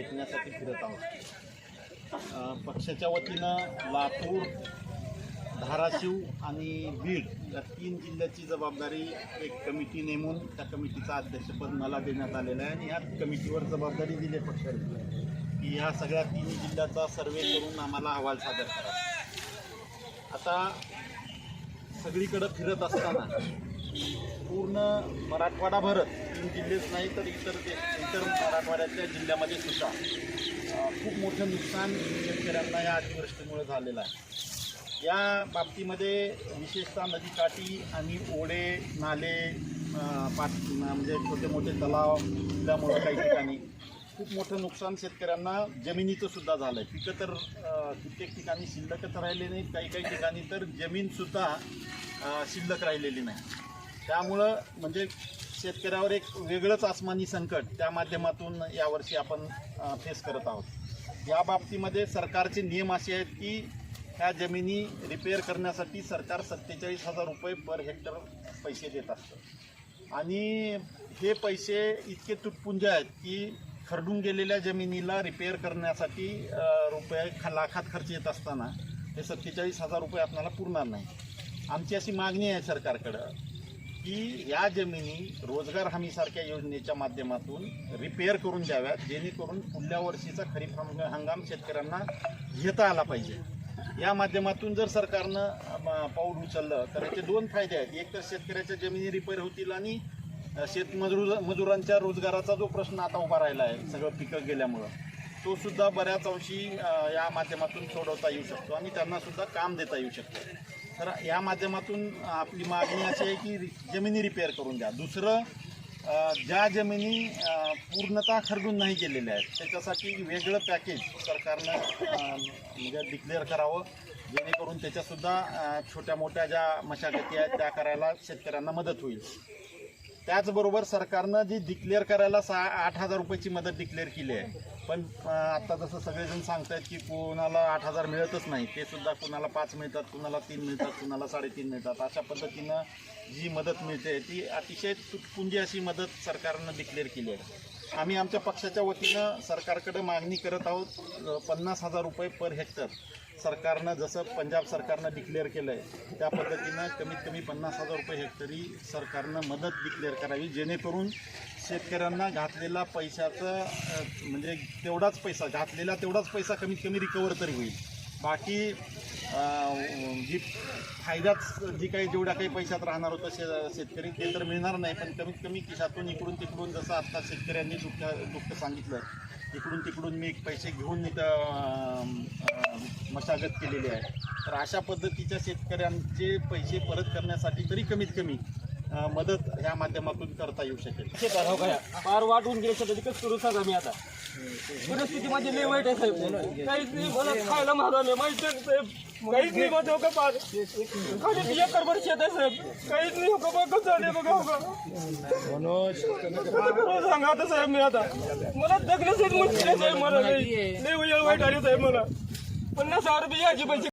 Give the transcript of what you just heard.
भेटण्यासाठी फिरत आहोत. पक्षाच्या वतीनं लातूर धाराशिव आणि बीड या तीन जिल्ह्याची जबाबदारी एक कमिटी नेमून त्या कमिटीचं अध्यक्षपद मला देण्यात आलेलं आहे आणि ह्या कमिटीवर जबाबदारी दिली आहे पक्षाने. की ह्या सगळ्या तीन जिल्ह्याचा सर्वे करून आम्हाला अहवाल सादर करा. आता सगळीकडं फिरत असताना पूर्ण मराठवाडाभरच तीन जिल्हेच नाही तर इतर इतर मराठवाड्याच्या जिल्ह्यामध्ये सुद्धा खूप मोठं नुकसान शेतकऱ्यांना या अतिवृष्टीमुळे झालेलं आहे. या बाबतीमध्ये विशेषतः नदीकाठी आणि ओढे नाले पाट म्हणजे छोटे मोठे तलाव त्यामुळं काही ठिकाणी खूप मोठं नुकसान शेतकऱ्यांना जमिनीचं सुद्धा झालं आहे पिकं तर कित्येक ठिकाणी शिल्लकच राहिले नाहीत काही काही ठिकाणी तर जमीनसुद्धा शिल्लक राहिलेली नाही. त्यामुळं म्हणजे शेतकऱ्यावर एक वेगळंच आसमानी संकट त्या माध्यमातून यावर्षी आपण फेस करत आहोत. या बाबतीमध्ये सरकारचे नियम असे आहेत की ह्या जमिनी रिपेअर करण्यासाठी सरकार सत्तेचाळीस हजार रुपये पर हेक्टर पैसे देत असतं. आणि हे पैसे इतके तुटपुंजे आहेत की खरडून गेलेल्या जमिनीला रिपेअर करण्यासाठी रुपये ख- लाखात खर्च येत असताना हे सत्तेचाळीस हजार रुपये आपल्याला पुरणार नाही. आमची अशी मागणी आहे सरकारकडं. की या जमिनी रोजगार हमीसारख्या योजनेच्या माध्यमातून रिपेअर करून द्याव्यात जेणेकरून पुढल्या वर्षीचा खरीप हंगाम शेतकऱ्यांना घेता आला पाहिजे. या माध्यमातून जर सरकारनं पाऊल उचललं तर याचे दोन फायदे आहेत. एक तर शेतकऱ्याच्या जमिनी रिपेअर होतील आणि शेतमजूर मजुरांच्या रोजगाराचा जो प्रश्न आता उभा राहिला आहे सगळं पिकं गेल्यामुळं तो सुद्धा बऱ्याच अंशी या माध्यमातून सोडवता येऊ शकतो आणि त्यांना सुद्धा काम देता येऊ शकतं. तर या माध्यमातून आपली मागणी अशी आहे की रि- जमिनी रिपेअर करून द्या. दुसरं ज्या जमिनी पूर्णतः खरडून नाही गेलेल्या आहेत त्याच्यासाठी वेगळं पॅकेज सरकारनं म्हणजे डिक्लेअर करावं जेणेकरून त्याच्यासुद्धा छोट्या मोठ्या ज्या मशागती आहेत त्या करायला शेतकऱ्यांना मदत होईल. त्याचबरोबर सरकारनं जी डिक्लेअर करायला सहा आठ हजार रुपयाची मदत डिक्लेअर केली आहे पण आता जसं सगळेजण सांगतायत की कोणाला आठ हजार मिळतच नाही ते सुद्धा कुणाला पाच मिळतात कुणाला तीन मिळतात कुणाला साडेतीन मिळतात. अशा पद्धतीनं जी मदत मिळते ती अतिशय तुटपुंजी अशी मदत सरकारनं डिक्लेअर केली आहे. आम्ही आमच्या पक्षाच्या वतीनं सरकारकडे मागणी करत आहोत पन्नास हजार रुपये पर हेक्टर. सरकारनं जसं पंजाब सरकारनं डिक्लेअर केलं आहे त्या पद्धतीनं कमीत कमी पन्नास हजार रुपये हेक्टरी सरकारनं मदत डिक्लेअर करावी जेणेकरून शेतकऱ्यांना घातलेला पैशाचं म्हणजे तेवढाच पैसा घातलेला तेवढाच पैसा कमीत कमी रिकवर तरी होईल. बाकी जी फायदाच जी काही जेवढ्या काही पैशात राहणार होतं शे शेतकरी ते तर मिळणार नाही. पण कमीत कमी खिशातून इकडून तिकडून जसं आत्ता शेतकऱ्यांनी दुःख दुःख सांगितलं इकडून तिकडून मी पैसे घेऊन इथं मशागत केलेली आहे. तर अशा पद्धतीच्या शेतकऱ्यांचे पैसे परत करण्यासाठी तरी कमीत कमी मदत ह्या माध्यमातून करता येऊ शकेल. शेतात वाट होऊन गेले शेतात कसं करू सांगा मी आता? परिस्थिती माझी लई वाईट आहे साहेब. काहीच नाही मला खायला महागा नाही माहिती आहे साहेब? काहीच नाही माझं हो का पार? खाली एक करभर शेत आहे साहेब. काहीच नाही होका बघ झाले बघा होका मनोज करू सांगा आता साहेब मी आता? मला जगण्यासाठी मुश्किल आहे साहेब मला लय वेळ वाईट आली साहेब मला. पन्नास हजार रुपये याची पैसे